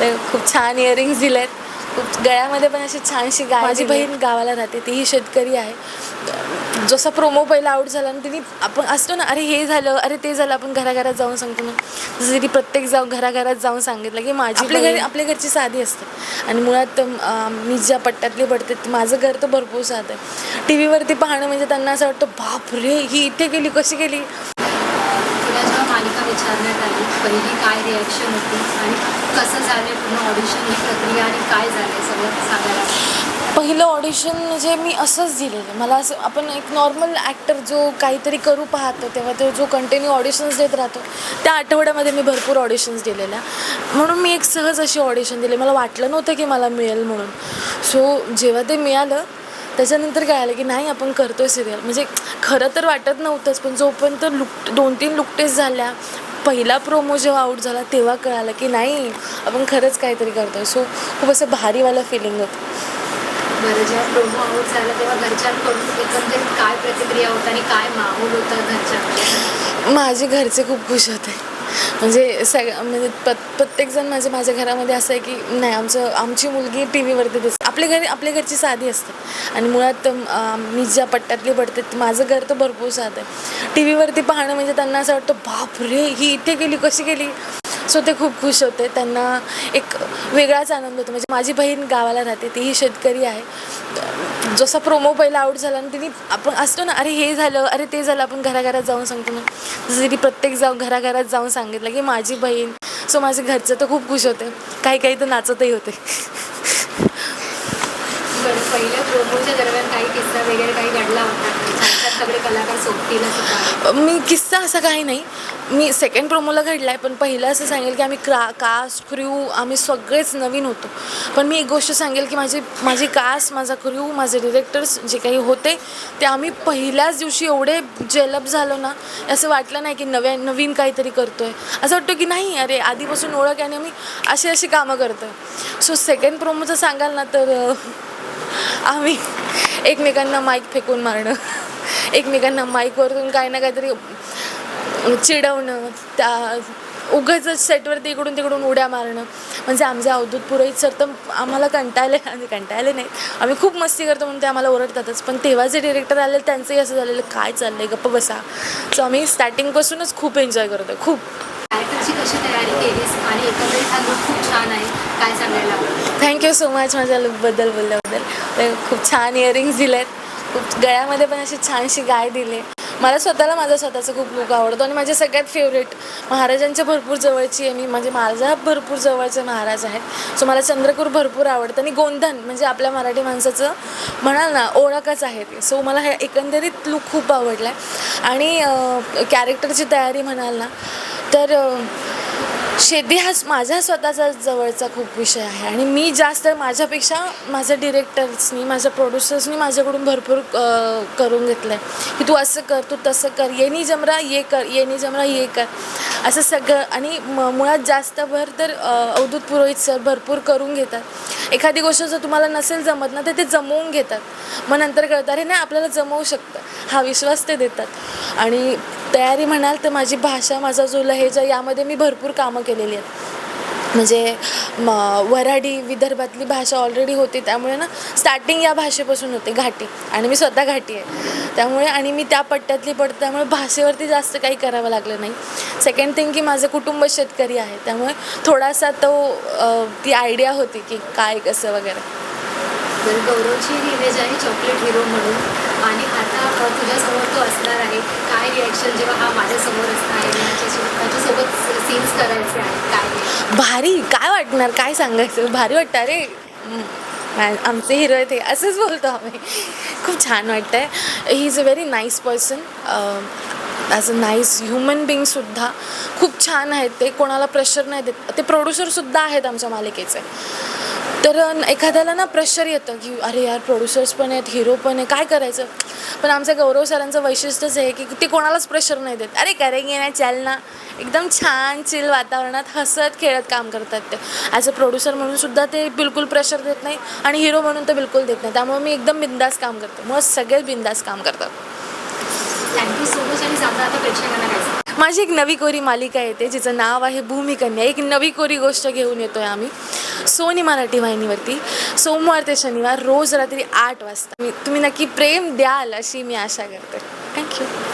तर खूप छान इयरिंग्स दिलेत. खूप गळ्यामध्ये पण अशी छानशी गाय माझी बहीण गावाला राहते तीही शेतकरी आहे. जसा प्रोमो पहिला आउट झाला ना तिने आपण असतो ना अरे हे झालं अरे ते झालं आपण घराघरात जाऊन सांगतो ना. जसं तिने प्रत्येक जाऊन घराघरात जाऊन सांगितलं की माझी आपल्या घरी आपल्या घरची साधी असते. आणि मुळात मी ज्या पट्ट्यातली पडते माझं घर तर भरपूर साधं आहे. टी व्हीवरती पाहणं म्हणजे त्यांना असं वाटतं बाप रे ही इथे गेली कशी गेली? तुला जेव्हा मालिका विचारण्यात आली. पहिली काय रिॲक्शन होती आणि कसं झालं पूर्ण ऑडिशन ही प्रक्रिया आणि काय झालं सगळं सांगायला. पहिलं ऑडिशन म्हणजे मी असंच दिलेलं. मला असं आपण एक नॉर्मल ॲक्टर जो काहीतरी करू पाहतो तेव्हा तो जो कंटिन्यू ऑडिशन्स देत राहतो त्या आठवड्यामध्ये मी भरपूर ऑडिशन्स दिलेल्या. म्हणून मी एक सहज अशी ऑडिशन दिली. मला वाटलं नव्हतं की मला मिळेल म्हणून. सो जेव्हा ते मिळालं त्याच्यानंतर काय आलं की नाही आपण करतो सिरियल म्हणजे खरं तर वाटत नव्हतंच पण जोपर्यंत लुक दोन तीन लुकटेस झाल्या पहिला प्रोमो जेव्हा आऊट झाला तेव्हा कळालं की नाही आपण खरंच काहीतरी करतोय. सो खूप असं भारीवालं फिलिंग होतं. बरं जेव्हा प्रोमो आऊट झाला तेव्हा घरच्यांकडून एकंदरीत काय प्रतिक्रिया होता आणि काय माहोल होता घरच्यांकडे माझे घरचे खूप खुश होते. म्हणजे सग म्हणजे प प्रत्येकजण म्हणजे माझ्या घरामध्ये असं आहे की नाही आमचं आमची मुलगी टी व्हीवरती दिसते. आपल्या घरी आपल्या घरची साधी असते. आणि मुळात मी ज्या पट्ट्यातली पडते माझं घर तर भरपूर साधं आहे. टी व्हीवरती पाहणं म्हणजे त्यांना असं वाटतं बाप रे ही इथे गेली कशी गेली? सो ते खूप खुश होते. त्यांना एक वेगळाच आनंद होतो. म्हणजे माझी बहीण गावाला राहते तीही शेतकरी आहे. जसा प्रोमो पहिला आउट झाला ना तिने आपण असतो ना अरे हे झालं अरे ते झालं आपण घराघरात जाऊन सांगतो ना जसं तिने प्रत्येक जाऊन घराघरात जाऊन सांगितलं की माझी बहीण सो माझे घरचं तर खूप खुश होते. काही काही तर नाचतही होते. पहिल्या प्रोमोच्या दरम्यान काही किस्सा वगैरे काही घडला होता सगळे कलाकार सोबतीला सुद्धा? मी किस्सा असा काही नाही. मी सेकंड प्रोमोला घडला आहे पण पहिलं असं सांगेल की आम्ही क्रा कास्ट क्र्यू आम्ही सगळेच नवीन होतो. पण मी एक गोष्ट सांगेल की माझी माझी कास्ट माझा क्र्यू माझे डिरेक्टर्स जे काही होते ते आम्ही पहिल्याच दिवशी एवढे जेलप झालो ना असं वाटलं नाही की नव्या नवीन काहीतरी करतो आहे असं वाटतं की नाही अरे आधीपासून ओळख आणि आम्ही अशी अशी कामं करतो आहे सो सेकंड प्रोमोचं सांगाल ना तर आम्ही एकमेकांना माईक फेकून मारणं एकमेकांना माईकवरून काही ना काहीतरी चिडवणं त्या उगाच सेटवरती इकडून तिकडून उड्या मारणं. म्हणजे आमचे अवधूत पुरोहित सर तर आम्हाला कंटाळले आणि कंटाळले नाही आम्ही खूप मस्ती करतो म्हणून ते आम्हाला ओरडतातच. पण तेव्हा जे डिरेक्टर आले त्यांचंही असं झालेलं काय चाललं आहे गप्प बसा. सो आम्ही स्टार्टिंगपासूनच खूप एन्जॉय करतो खूप. कशी तयारी केलीस? आणि एकंदरीत हा लुक खूप छान आहे काय सांगायला आवडेल थँक्यू सो मच माझ्या लुकबद्दल बोलल्याबद्दल. खूप छान इयरिंग्स दिलेत. खूप गळ्यामध्ये पण अशी छानशी गाय दिली. मला स्वतःला माझा स्वतःचा खूप लुक आवडतो आणि माझे सगळ्यात फेवरेट महाराजांच्या भरपूर जवळची आहे मी. म्हणजे माझा भरपूर जवळचे महाराज आहेत. सो मला चंद्रपूर भरपूर आवडतं आणि गोंधन म्हणजे आपल्या मराठी माणसाचं म्हणाल ना ओळखच आहे ते. सो मला हे एकंदरीत लुक खूप आवडला आहे आणि कॅरेक्टरची तयारी म्हणाल ना तर शेती हा माझ्या स्वतःचा जवळचा खूप विषय आहे. आणि मी जास्त माझ्यापेक्षा माझ्या डिरेक्टर्सनी माझ्या प्रोड्युसर्सनी माझ्याकडून भरपूर करून घेतलं आहे की तू असं कर तू तसं कर ये नी जमरा ये कर ये नी जमरा ये कर. असं सगळं आणि म मुळात जास्त भर तर अवधूत पुरोहित सर भरपूर करून घेतात. एखादी गोष्ट जर तुम्हाला नसेल जमत ना तर ते जमवून घेतात. मग नंतर कळतं अरे नाही आपल्याला जमवू शकतं. हा विश्वास ते देतात. आणि तयारी म्हणाल तर माझी भाषा माझा जो लहेजा यामध्ये मी भरपूर कामं केलेली आहेत. म्हणजे म वऱ्हाडी विदर्भातली भाषा ऑलरेडी होती त्यामुळे ना स्टार्टिंग या भाषेपासून होते घाटी. आणि मी स्वतः घाटी आहे. त्यामुळे आणि मी त्या पट्ट्यातली पडते त्यामुळे भाषेवरती जास्त काही करावं लागलं नाही. सेकंड थिंग की माझं कुटुंब शेतकरी आहे त्यामुळे थोडासा तो ती आयडिया होती की काय कसं वगैरे. तर गौरवची इमेज आहे चॉकलेट हिरो म्हणून. आणि आता तुझ्यासमोर तो असणार आहे. काय रिॲक्शन जेव्हा हा माझ्यासमोर असणार आहे? त्याच्यासोबत सीन्स करायचे आहेत. काय भारी. काय वाटणार? काय सांगायचं? भारी वाटतं. अरे आमचे हिरो आहेत हे. असंच बोलतो आम्ही. खूप छान वाटतं आहे he is a very nice person as a nice human बिईंगसुद्धा खूप छान आहेत ते. कोणाला प्रेशर नाही देत. ते प्रोड्युसरसुद्धा आहेत आमच्या मालिकेचे. तर एखाद्याला ना प्रेशर येतं की अरे यार प्रोड्युसर्स पण आहेत हिरो पण आहे काय करायचं? पण आमच्या गौरव सरांचं वैशिष्ट्यच आहे की ते कोणालाच प्रेशर नाही देत. अरे करेंगे ना चल ना. एकदम छान चिल वातावरणात हसत खेळत काम करतात ते. ॲज अ प्रोड्युसर म्हणून सुद्धा ते बिलकुल प्रेशर देत नाही आणि हिरो म्हणून तर बिलकुल देत नाही. त्यामुळे मी एकदम बिंदास काम करते. मग सगळेच बिंदास काम करतात. थँक्यू सो मच आणि सांगा आता प्रेक्षकांना माझी एक नवी कोरी मालिका येते जिचं नाव आहे भूमिकन्या. एक नवी कोरी गोष्ट घेऊन येतोय आम्ही. सोनी मराठी वाहिनीवरती. सोमवार ते शनिवार रोज रात्री आठ वाजता. मी तुम्ही नक्की प्रेम द्याल अशी मी आशा करते. थँक्यू